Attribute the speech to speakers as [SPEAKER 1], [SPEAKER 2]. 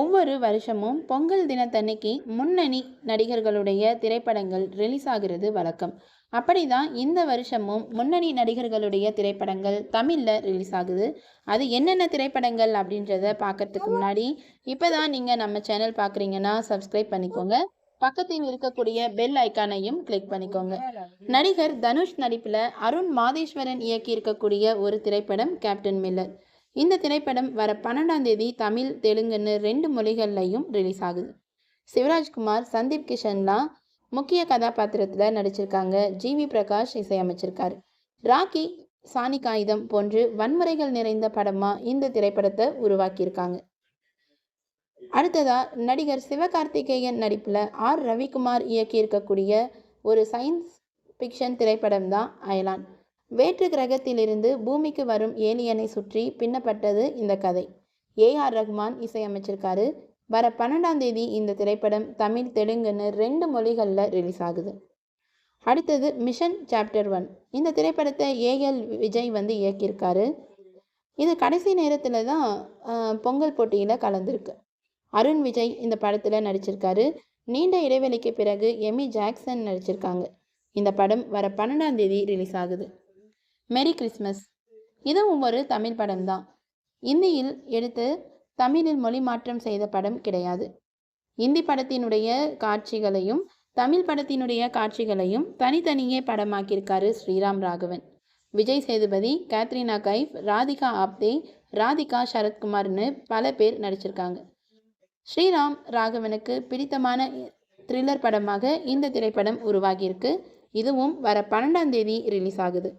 [SPEAKER 1] ஒவ்வொரு வருஷமும் பொங்கல் தினத்தன்னைக்கு முன்னணி நடிகர்களுடைய திரைப்படங்கள் ரிலீஸ் ஆகிறது வழக்கம். அப்படிதான் இந்த வருஷமும் முன்னணி நடிகர்களுடைய திரைப்படங்கள் தமிழில் ரிலீஸ் ஆகுது அது என்னென்ன திரைப்படங்கள் அப்படின்றத பார்க்கறதுக்கு முன்னாடி இப்போ தான் நீங்கள் நம்ம சேனல் பார்க்குறீங்கன்னா சப்ஸ்கிரைப் பண்ணிக்கோங்க. பக்கத்தில் இருக்கக்கூடிய பெல் ஐக்கானையும் கிளிக் பண்ணிக்கோங்க. நடிகர் தனுஷ் நடிப்பில் அருண் மாதேஸ்வரன் இயக்கி இருக்கக்கூடிய ஒரு திரைப்படம் கேப்டன் மில்லர் இந்த திரைப்படம் வர பன்னெண்டாம் தேதி தமிழ் தெலுங்குன்னு ரெண்டு மொழிகள்லையும் ரிலீஸ் ஆகுது. சிவராஜ்குமார் சந்தீப் கிஷன்லாம் முக்கிய கதாபாத்திரத்தில் நடிச்சிருக்காங்க. ஜிவி பிரகாஷ் இசையமைச்சிருக்காரு. ராக்கி சாணி காகிதம் போன்று வன்முறைகள் நிறைந்த படமாக இந்த திரைப்படத்தை உருவாக்கியிருக்காங்க. அடுத்ததா நடிகர் சிவகார்த்திகேயன் நடிப்பில் ஆர். ரவிக்குமார் இயக்கியிருக்கக்கூடிய ஒரு சயின்ஸ் ஃபிக்ஷன் திரைப்படம் தான் அயலான். வேற்று கிரகத்திலிருந்து பூமிக்கு வரும் ஏலியனை சுற்றி பின்னப்பட்டது இந்த கதை. ஏ ஆர் ரஹ்மான் இசையமைச்சிருக்காரு. வர பன்னெண்டாம் தேதி இந்த திரைப்படம் தமிழ் தெலுங்குன்னு ரெண்டு மொழிகளில் ரிலீஸ் ஆகுது. அடுத்தது மிஷன் சாப்டர் ஒன். இந்த திரைப்படத்தை ஏஎல் விஜய் வந்து இயக்கியிருக்காரு. இது கடைசி நேரத்தில் தான் பொங்கல் போட்டியில் கலந்துருக்கு. அருண் விஜய் இந்த படத்தில் நடிச்சிருக்காரு. நீண்ட இடைவெளிக்கு பிறகு எமி ஜாக்சன் நடிச்சிருக்காங்க. இந்த படம் வர பன்னெண்டாம் தேதி ரிலீஸ் ஆகுது. மெரி கிறிஸ்மஸ் இதுவும் ஒரு தமிழ் படம் தான் இந்தியில் எடுத்து தமிழில் மொழி மாற்றம் செய்த படம் கிடையாது. இந்தி படத்தினுடைய காட்சிகளையும் தமிழ் படத்தினுடைய காட்சிகளையும் தனித்தனியே படமாக்கியிருக்காரு ஸ்ரீராம் ராகவன். விஜய் சேதுபதி கேத்ரினா கைஃப் ராதிகா ஆப்தே ராதிகா சரத்குமார்னு பல பேர் நடிச்சிருக்காங்க. ஸ்ரீராம் ராகவனுக்கு பிடித்தமான த்ரில்லர் படமாக இந்த திரைப்படம் உருவாகியிருக்கு. இதுவும் வர பன்னெண்டாம் தேதி ரிலீஸ் ஆகுது.